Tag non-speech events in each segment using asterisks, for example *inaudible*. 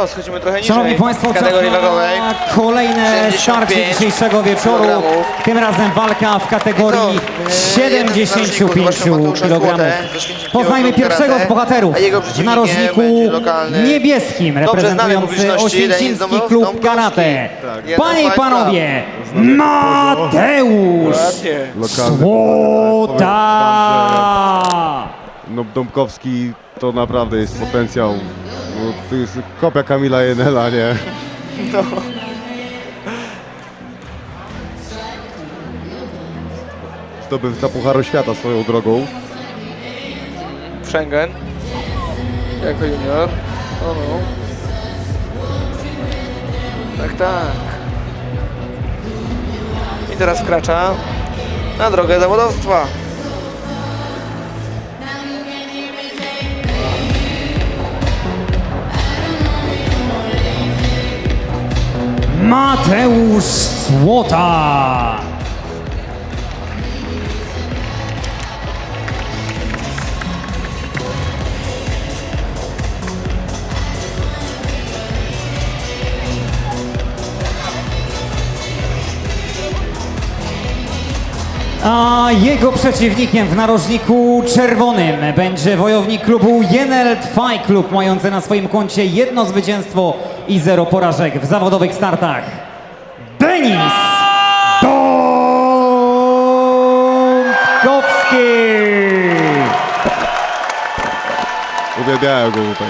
co, schodzimy trochę niżej. Szanowni Państwo, czas kategorii wagowej. na kolejne 75 starcie dzisiejszego wieczoru. kilogramów. Tym razem walka w kategorii No, 75 kg. Poznajmy pierwszego z bohaterów w narożniku niebieskim, reprezentujący Oświęcimski Klub Karate. Panie i panowie, Mateusz Lokalny Słota! No Dąbkowski to naprawdę jest potencjał. No, to jest kopia Kamila Jenela, nie? Zdobywca Pucharu Świata swoją drogą. Schengen. Jako junior. O no. Tak, tak. I teraz wkracza na drogę zawodowstwa. Mateusz Słota! A jego przeciwnikiem w narożniku czerwonym będzie wojownik klubu Jenelt Fight Club, mający na swoim koncie jedno zwycięstwo i zero porażek w zawodowych startach. Denis Dąbkowski! Uwielbiają go tutaj.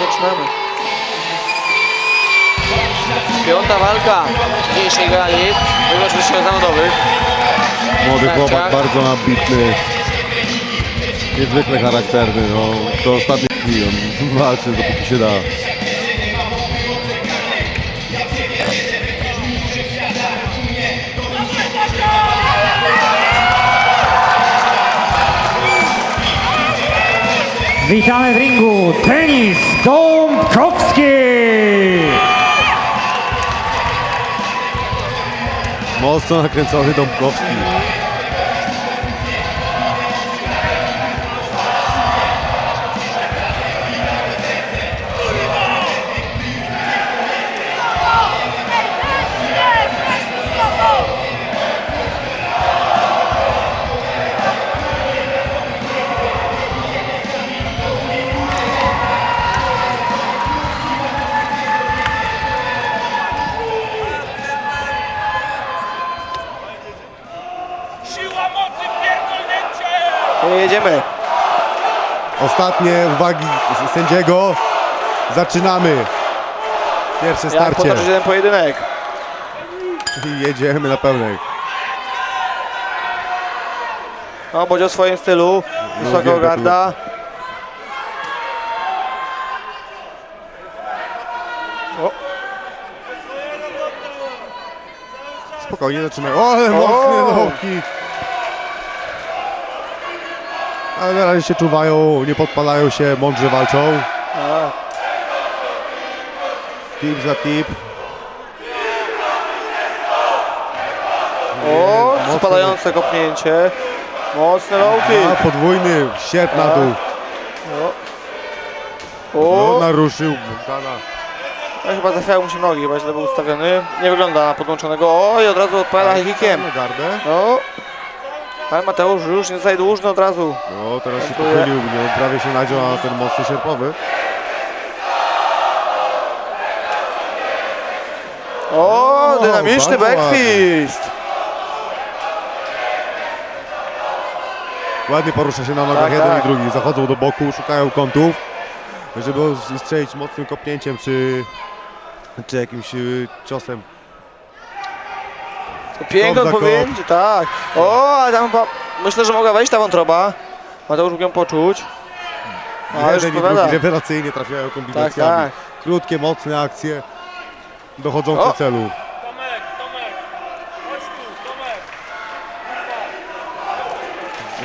Zaczynamy. Piąta walka dzisiejszej gali. Oczywiście o zawodowych. Młody chłopak, bardzo ambitny. Niezwykle charakterny, no. Do ostatniej chwili on *laughs* walczy, dopóki się da. Witamy w ringu Denis Dąbkowski! Mocno nakręcony Dąbkowski. Ostatnie uwagi sędziego. Zaczynamy. Pierwsze Jak starcie. potoczyć jeden pojedynek. I jedziemy na pełnej. No, bądź o swoim stylu. Wysoka wielka garda. Spokojnie zaczynamy. O, ale mocny low kick. Ale na razie się czuwają, nie podpalają się, mądrze walczą. Tip za tip. O, Mocno- spadające kopnięcie. Mocny low A, podwójny, sierp na dół. O, No, naruszył Buchana. no, chyba zafiały mu się nogi, chyba źle był ustawiony. Nie wygląda na podłączonego. Oj, od razu odpowiada gardę. No. Ale Mateusz już nie zostaje dłużny od razu. No, teraz się pochylił, nie, prawie się nadział na ten mocny sierpowy. O, O, dynamiczny bardzo backfist. Ładnie porusza się na nogach Tak, jeden tak. i drugi. Zachodzą do boku, szukają kątów, żeby strzelić mocnym kopnięciem czy, czy jakimś y, ciosem. Za odpowiedzi, tak. O, ale tam chyba, myślę, że mogła wejść ta wątroba. Mateusz mógł ją poczuć. Już jeden i drugi rewelacyjnie trafiają Tak, kombinacjami. tak. Krótkie, mocne akcje dochodzące O! celu. Tomek, Tomek! Chodź tu, Tomek!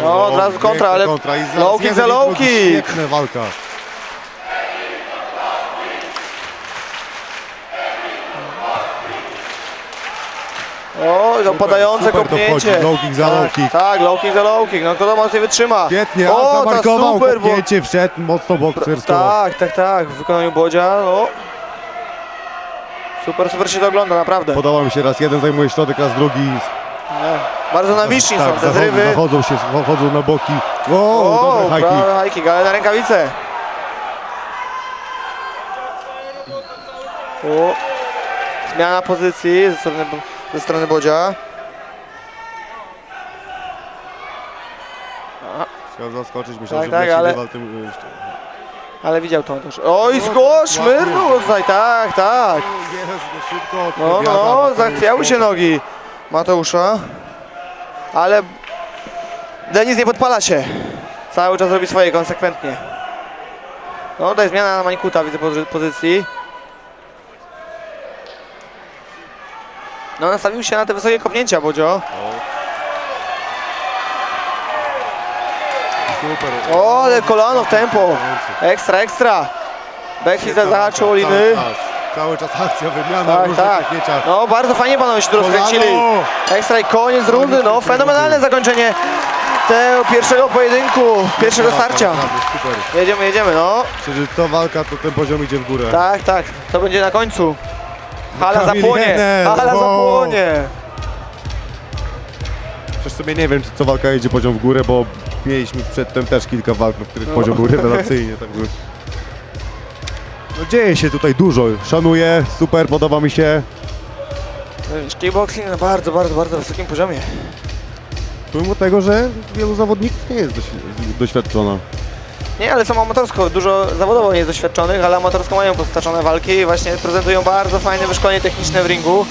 No, od razu kontra, ale kontra i za- low z kick za low kick. Świetna walka. O, to padające super kopnięcie. dochodzi. Low kick za tak, low kick. Tak, low kick za low kick. No kto to mocniej wytrzyma? Świetnie, o, a zamarkował super, bo... kopnięcie, wszedł mocno boksersko. Tak, tak, tak. W wykonaniu Bodzia. O. Super, super się to ogląda, naprawdę. Podoba mi się, raz jeden zajmuje środek, raz drugi. Nie. Bardzo na wiśni tak, są te zachodzą, zrywy. zachodzą się, zachodzą na boki. O, O, dobre high kick, ale na rękawice. O. Zmiana pozycji ze strony, ze strony Bodzia. Chciał zaskoczyć, myślał, Tak, że tak, ale- tym... jeszcze- Ale widział to też. Oj, skło, szmyrnął tutaj, tak, tak. No, odpowiada, no, Mateusz zachwiały się nogi Mateusza. Ale Denis nie podpala się. Cały czas robi swoje konsekwentnie. No, tutaj zmiana na Mańkuta, widzę pozy- pozycji. No, nastawił się na te wysokie kopnięcia, Bodzio. Super. O, ale kolano w tempo. Ekstra, ekstra. Becky zahaczył o liny. Cały czas, akcja, wymiana, Tak, tak. No, bardzo fajnie panowie się tu rozkręcili. Ekstra i koniec rundy, no, fenomenalne zakończenie tego pierwszego pojedynku, pierwszego starcia. Jedziemy, jedziemy, no. Czyli co walka, to ten poziom idzie w górę. Tak, tak, to będzie na końcu. Hala Kamil zapłonie, hala wow. zapłonie. Przecież sobie nie wiem, czy co walka idzie poziom w górę, bo mieliśmy przedtem też kilka walk, w których No. poziom był rewelacyjnie. No dzieje się tutaj dużo. Szanuję, super, podoba mi się. Kickboxing na bardzo, bardzo, bardzo wysokim poziomie. Pomimo tego, że wielu zawodników nie jest doś- doświadczona. Nie, ale są amatorsko, dużo zawodowo nie jest doświadczonych, ale amatorsko mają postaczone walki i właśnie prezentują bardzo fajne wyszkolenie techniczne w ringu.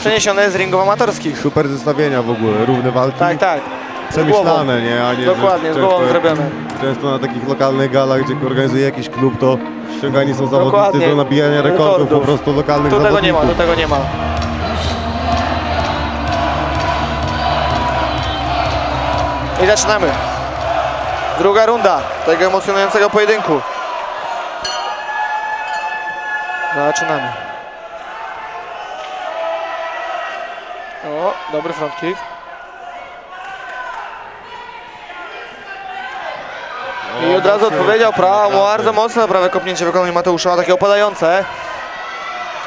Przeniesione z ringów amatorskich. Super zestawienia w ogóle, równe walki. Tak, tak. Przemyślane, nie? A nie Dokładnie, z głową zrobione. Często na takich lokalnych galach, gdzie organizuje jakiś klub, to ściągani są zawodnicy Dokładnie. do nabijania rekordów po Rekordów. prostu lokalnych Tu tego nie zawodników. ma, tu tego nie ma. I zaczynamy. Druga runda tego emocjonującego pojedynku. Zaczynamy. O, dobry front kick. I od razu odpowiedział prawo, bardzo mocne prawe kopnięcie wykonanie Mateusza, takie opadające.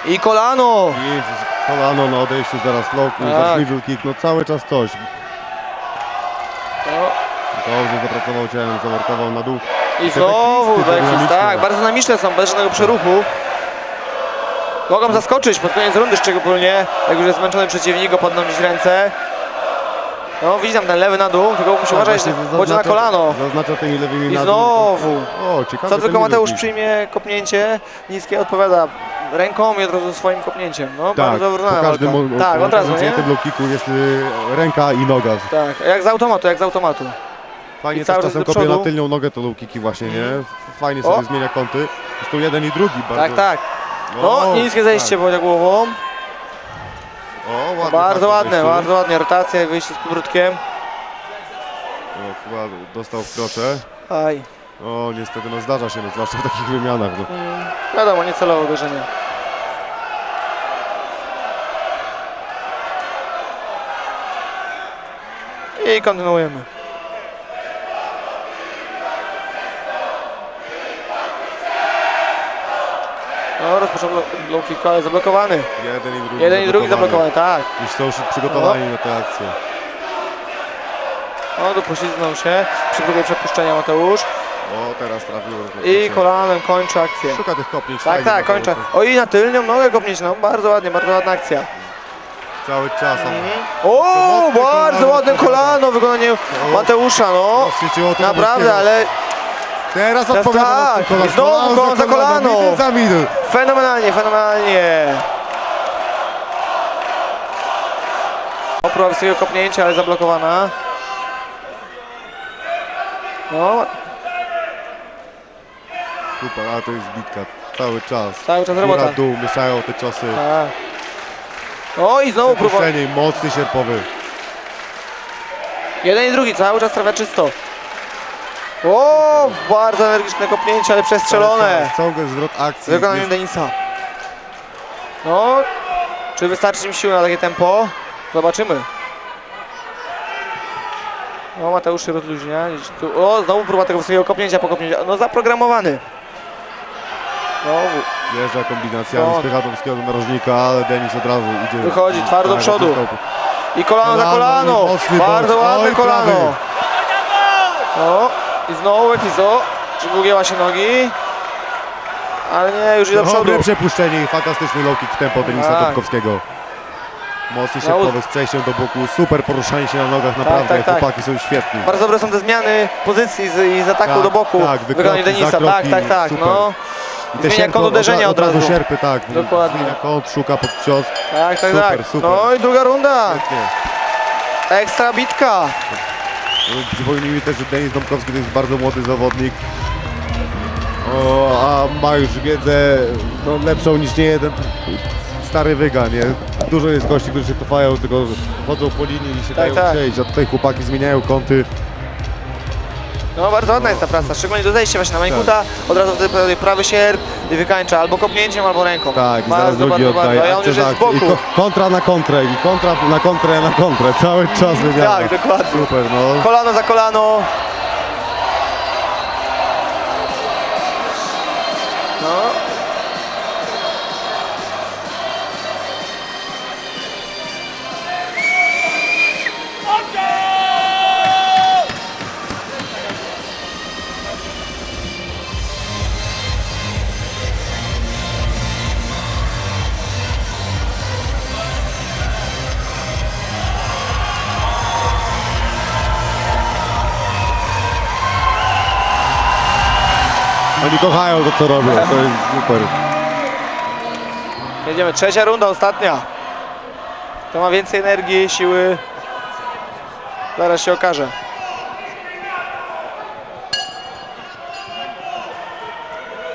I kolano. I kolano na odejściu, zaraz kick, Tak. kick, no cały czas coś. Dobrze zapracował ciałem, zamarkował na dół. I znowu tak, bardzo dynamiczne są, bez żadnego przeruchu. Mogą zaskoczyć pod koniec rundy szczególnie, jak już jest zmęczony przeciwnik, go podnosić ręce. No, widzi tam ten lewy na dół, tylko musi uważać, Tak, Właśnie chodzi na kolano. Zaznacza tymi lewymi I znowu. O, ciekawe. Co tylko Mateusz przyjmie kopnięcie, niskie odpowiada ręką i od razu swoim kopnięciem. No, Tak, bardzo wyrównana walka. o- Tak, od razu, nie? kicku jest y, ręka i noga. Tak, jak z automatu, jak z automatu. Fajnie też czasem kopie na tylnią nogę to low kicki właśnie, nie? Fajnie O. sobie zmienia kąty. Zresztą jeden i drugi bardzo. Tak, tak. No, O, niskie zejście Bodzia głową. Tak. O, ładnie, Bardzo tak, ładne, bardzo ładnie. Rotacja i wyjście z powrótkiem. O, chyba dostał w krocze. Aj. O, niestety, no zdarza się, no, zwłaszcza w takich wymianach. No. Mm, wiadomo, niecelowe uderzenie. I kontynuujemy. No, rozpoczął low kick, ale zablokowany. Jeden i drugi Jeden i drugi zablokowany, tak. Już są już przygotowani na tę akcję. No, dopoślizgnął się przy próbie przepuszczenia Mateusz. O, teraz trafił. I kolanem kończy akcję. Szuka tych kopnięć. Tak, tak, to- O i na tylnią nogę kopnieć, no bardzo ładnie, bardzo ładna akcja. Cały czas. O, mocne bardzo ładne kolano w wykonaniu Mateusza, no. Naprawdę, ale Teraz odpowiada tak. znowu Kolano za kolano. za middle. Fenomenalnie, fenomenalnie. O, próba wysokiego kopnięcia, ale zablokowana. No, Super, a to jest bitka. Cały czas. cały czas Góra, robota. dół, mieszają te ciosy. Tak. O i znowu próba. Puszczenie, mocny sierpowy. Jeden i drugi, cały czas trafia czysto. O, bardzo energiczne kopnięcie, ale przestrzelone. Cały zwrot akcji. Wykonanie Jest- Denisa. No, czy wystarczy im siły na takie tempo? Zobaczymy. O, Mateusz się rozluźnia. Tu, o, znowu próba tego wysokiego kopnięcia po kopnięciu. No zaprogramowany. Znowu. Jeżdża kombinacja, O. spycha Tomskiego do narożnika, ale Denis od razu idzie. Wychodzi, twardo do przodu. I kolano za Kolano, kolano. mocny Bardzo ładne Oj, kolano. prawy. O, i znowu epizo. Czy ugięła się nogi? Ale nie, już idzie do przodu. Dobre przepuszczenie i fantastyczny low kick w tempo Denisa Tak. Tomkowskiego. Mocny z przejściem do boku, super poruszanie się na nogach, naprawdę tak, tak. chłopaki są świetni. Bardzo dobre są te zmiany pozycji z, i z ataku Tak, do boku tak, w wykonaniu wykroki, Denisa. Tak, zakroki, tak, tak. super. No. I Zmienia sierpy kąt uderzenia od, od razu. sierpy, tak. Dokładnie. Zmienia kąt, szuka pod cios. Tak, tak, Super, tak. super. No i druga runda. Świetnie. Ekstra bitka. Przypomnijmy też, że Denis Domkowski to jest bardzo młody zawodnik. O, a ma już wiedzę no, lepszą niż nie jeden stary wyga, nie? Dużo jest gości, którzy się cofają, tylko chodzą po linii i się Tak, dają tak. przejść, a tutaj chłopaki zmieniają kąty. No bardzo ładna jest ta praca, szczególnie do zejścia właśnie na Manikuta. Od razu wtedy prawy sierp i wykańcza albo kopnięciem, albo ręką. Tak, i bardzo, zaraz drugi bardzo, bardzo. oddaje. A on już jest z. I boku. ko- kontra na kontrę, i kontra na kontrę, na kontrę. Cały czas wymiana. Tak, dokładnie. Super, no. Kolano za kolano. Oni kochają to, co robią. To jest super. Jedziemy, trzecia runda, ostatnia. Kto ma więcej energii, siły, zaraz się okaże.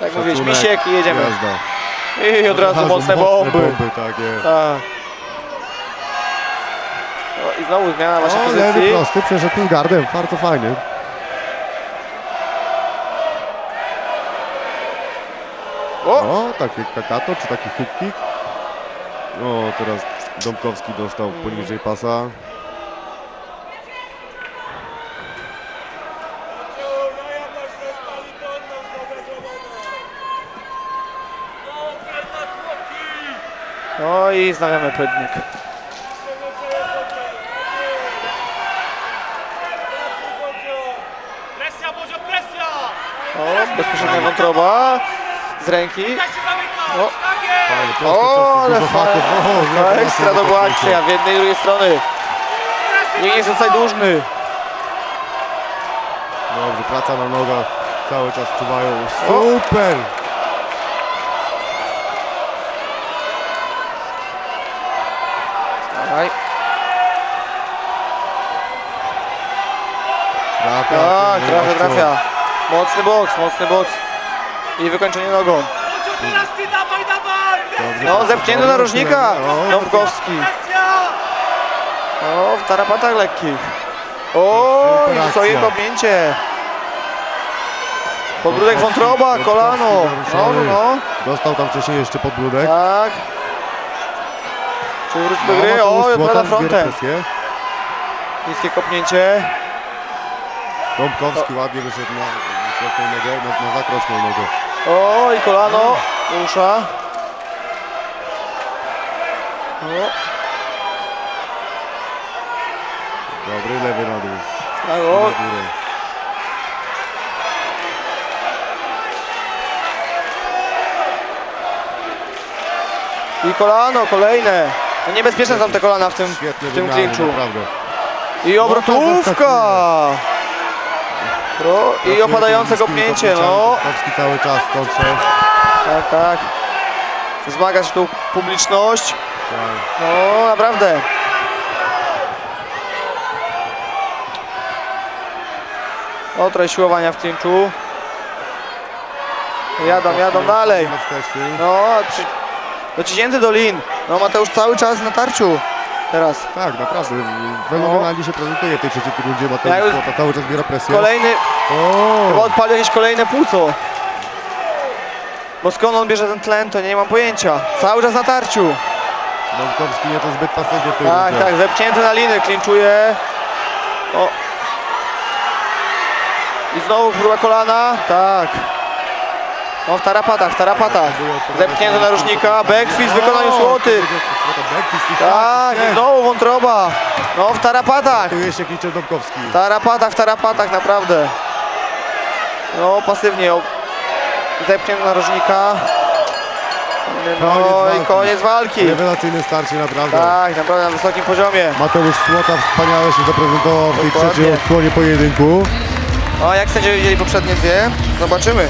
Tak mówiłeś, Szacunek, misiek i jedziemy. Jazda. I od razu mocne bomby. bomby, tak jest. Tak. O, I znowu zmiana właśnie O, lewy pozycji. prosty, przeszedł tym gardem, bardzo fajnie. O, O, takie kakato, czy taki hook kick. O, teraz Domkowski dostał poniżej pasa. No, no i znawiamy pojedynek. Presja, Bodzio, presja! O, bezpośrednia wątroba z ręki. Tak się zamyka! O. Tak! Fajnie, O, ale. O, No, lewy ekstra prosty, to była akcja w jednej i drugiej strony. Nikt nie jest tutaj dłużny. Dobrze, praca na nogach, cały czas czuwają. Super! Dawaj. Trafia, Tak, trafia, trafia. Mocny boks, mocny boks. I wykończenie nogą. No, zepchnięty narożnika. Presja! O, w tarapatach lekkich. O, i akcja. kopnięcie. Podbródek wątroba, kolano. No, no, no. Dostał tam wcześniej jeszcze podbródek. Tak. Czy wróci do No, gry? O, zbiera frontem. Niskie kopnięcie. Dąbkowski ładnie wyszedł na na, na zakroczną nogę. O, i kolano. Usza. O, Dobry, lewy na dół. tak, Na o. górę. I kolano, kolejne. No niebezpieczne są te kolana w tym, Świetnie w tym wymiany, klinczu. naprawdę. I obrotówka. I opadające kopnięcie, no. Dąbkowski cały czas kontrze. Tak, tak. Zmaga się tu publiczność. Tak. No, naprawdę. O, trochę siłowania w klinczu. Jadą, jadą dalej. No, przy... dociśnięty do lin. No, Mateusz cały czas na tarciu. Teraz. Tak, naprawdę. Fenomenalnie się prezentuje w tej trzeciej rundzie. Mateusz Słota cały czas biera presję. Kolejny, chyba odpalił jakieś kolejne płuco. Bo skąd on bierze ten tlen, to nie mam pojęcia. Cały czas na tarciu. Dąbrowski nieco zbyt pasywnie w tej Tak, rundzie. tak, zepchnięty na linę, klinczuje. O. I znowu próba kolana, tak. No w tarapatach, w tarapatach. Zepchnięty na różnika, backfist w wykonaniu Słoty. Tak, i znowu wątroba. No w tarapatach. Tu jest się klicze Dąbrowski. W tarapatach, w tarapatach, naprawdę. No pasywnie. o- Zepchnięty na różnika. No Koniec i koniec walki. Rewelacyjne starcie naprawdę. Tak, naprawdę na wysokim poziomie. Mateusz Słota wspaniale się zaprezentował w tej Dokładnie. trzeciej odsłonie pojedynku. A jak sędziowie widzieli poprzednie dwie? Zobaczymy.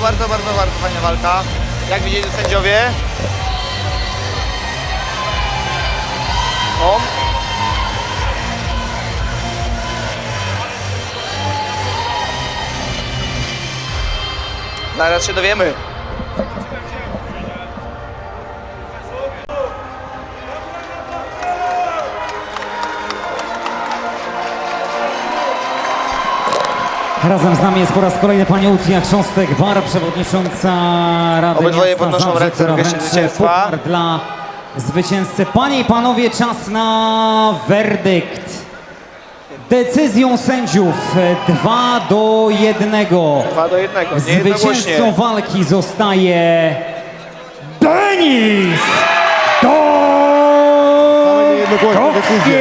Bardzo, bardzo, bardzo fajna walka. Jak widzieli sędziowie? O. Zaraz się dowiemy. Razem z nami jest po raz kolejny pani Łucja Chrząstek-Bar, przewodnicząca Rady Obydwoje Miasta podnoszą Zabrze, ręce w wręczy zwycięstwa. puchar dla zwycięzcy. Panie i panowie, czas na werdykt. Decyzją sędziów 2 do 1. Dwa do jednego. Nie jednogłośnie. Zwycięzcą walki zostaje Denis Same niejednogłośne decyzje.